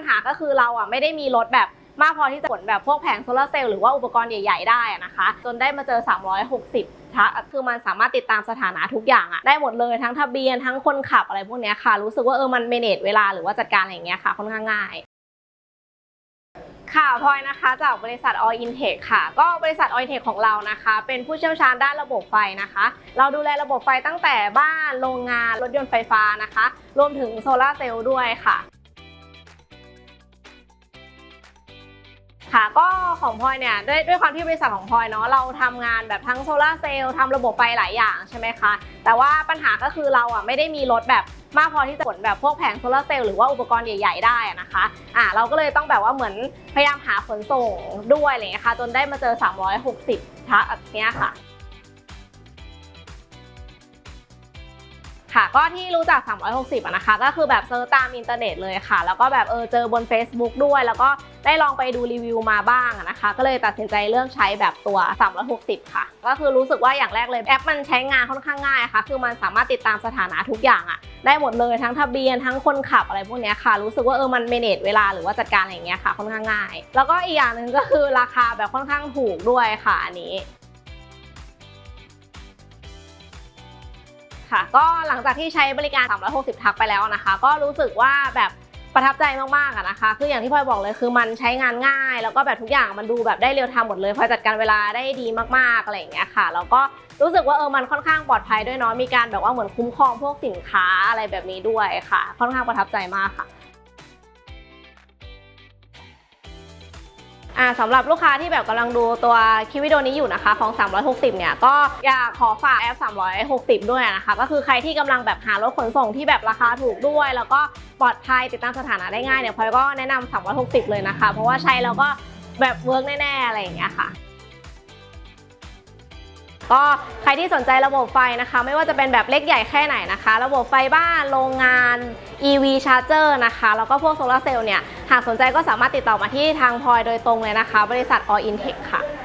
ญหาก็คือเราอะไม่ได้มีรถแบบมากพอที่จะขนแบบพวกแผงโซลาร์เซลล์หรือว่าอุปกรณ์ใหญ่ ๆ ได้นะคะ จนได้มาเจอ 360ทัคือมันสามารถติดตามสถานะทุกอย่างอะได้หมดเลยทั้งทะเบียนทั้งคนขับอะไรพวกเนี้ยค่ะ รู้สึกว่าเออมันเมเนจเวลาหรือว่าจัดการอะไรอย่างเงี้ยค่ะค่อนข้างง่ายค่ะพลอยนะคะจากบริษัท All Intake ค่ะ ก็บริษัท All Intake ของเรานะคะ เป็นผู้เชี่ยวชาญด้านระบบไฟนะคะ เราดูแลระบบไฟตั้งแต่บ้านโรงงานรถยนต์ไฟฟ้านะคะ รวมถึงโซลาร์เซลล์ด้วยค่ะ ค่ะก็ของพลอยเนี่ยด้วยด้วยความที่บริษัทของพลอยเนาะเราทำงานแบบทั้งโซลาร์เซลล์ทำระบบไฟหลายอย่างใช่ไหมคะแต่ว่าปัญหาก็คือเราอะไม่ได้มีรถแบบมากพอที่จะขนแบบพวกแผงโซลาร์เซลล์หรือว่าอุปกรณ์ใหญ่ ๆ ได้นะคะอ่าเราก็เลยต้องแบบว่าเหมือนพยายามหาขนส่งด้วยอะไรเงี้ยค่ะจนได้มาเจอ 360ทักเนี้ยค่ะ ค่ะ ก็ที่รู้จัก 360อะนะคะ ก็คือแบบเซิร์ชตามอินเทอร์เน็ตเลยค่ะ แล้วก็แบบเออเจอบน Facebook ด้วย แล้วก็ได้ลองไปดูรีวิวมาบ้างนะคะ ก็เลยตัดสินใจเลือกใช้แบบตัว 360 ค่ะ ก็คือรู้สึกว่าอย่างแรกเลยแอปมันใช้งานค่อนข้างง่ายค่ะ คือมันสามารถติดตามสถานะทุกอย่างอะได้หมดเลยทั้งทะเบียนทั้งคนขับอะไรพวกนี้ค่ะ รู้สึกว่าเออมันเมเนจเวลาหรือว่าจัดการอะไรอย่างเงี้ยค่ะค่อนข้างง่าย แล้วก็อีกอย่างหนึ่งก็คือราคาแบบค่อนข้างถูกด้วยค่ะอันนี้ ค่ะ ก็หลังจากที่ใช้บริการ 360 ทักไปแล้วนะคะ ก็รู้สึกว่าแบบประทับใจมากๆอะนะคะ คืออย่างที่พลอยบอกเลยคือมันใช้งานง่าย แล้วก็แบบทุกอย่างมันดูแบบได้เร็วทำหมดเลยพลอยจัดการเวลาได้ดีมากๆอะไรอย่างเงี้ยค่ะ แล้วก็รู้สึกว่าเออมันค่อนข้างปลอดภัยด้วยเนาะ มีการแบบว่าเหมือนคุ้มครองพวกสินค้าอะไรแบบนี้ด้วยค่ะ ค่อนข้างประทับใจมากค่ะ อ่าสำหรับลูกค้าที่แบบกำลังดูตัวคลิปวิดีโอนี้อยู่นะคะของ 360 เนี่ยก็อยากขอฝากแอป 360 ด้วยนะคะ ก็คือใครที่กำลังแบบหารถขนส่งที่แบบราคาถูกด้วย แล้วก็ปลอดภัยติดตามสถานะได้ง่ายเนี่ยพลอยก็แนะนำ360 เลยนะคะ เพราะว่าใช้แล้วก็แบบเวิร์กแน่ๆอะไรอย่างเงี้ยค่ะ ก็ใครที่สนใจระบบไฟนะคะ ไม่ว่าจะเป็นแบบเล็กใหญ่แค่ไหนนะคะ ระบบไฟบ้านโรงงาน EV Charger นะคะ แล้วก็พวกโซลาเซลล์เนี่ย หากสนใจก็สามารถติดต่อมาที่ทางพลอยโดยตรงเลยนะคะ บริษัท All Intech ค่ะ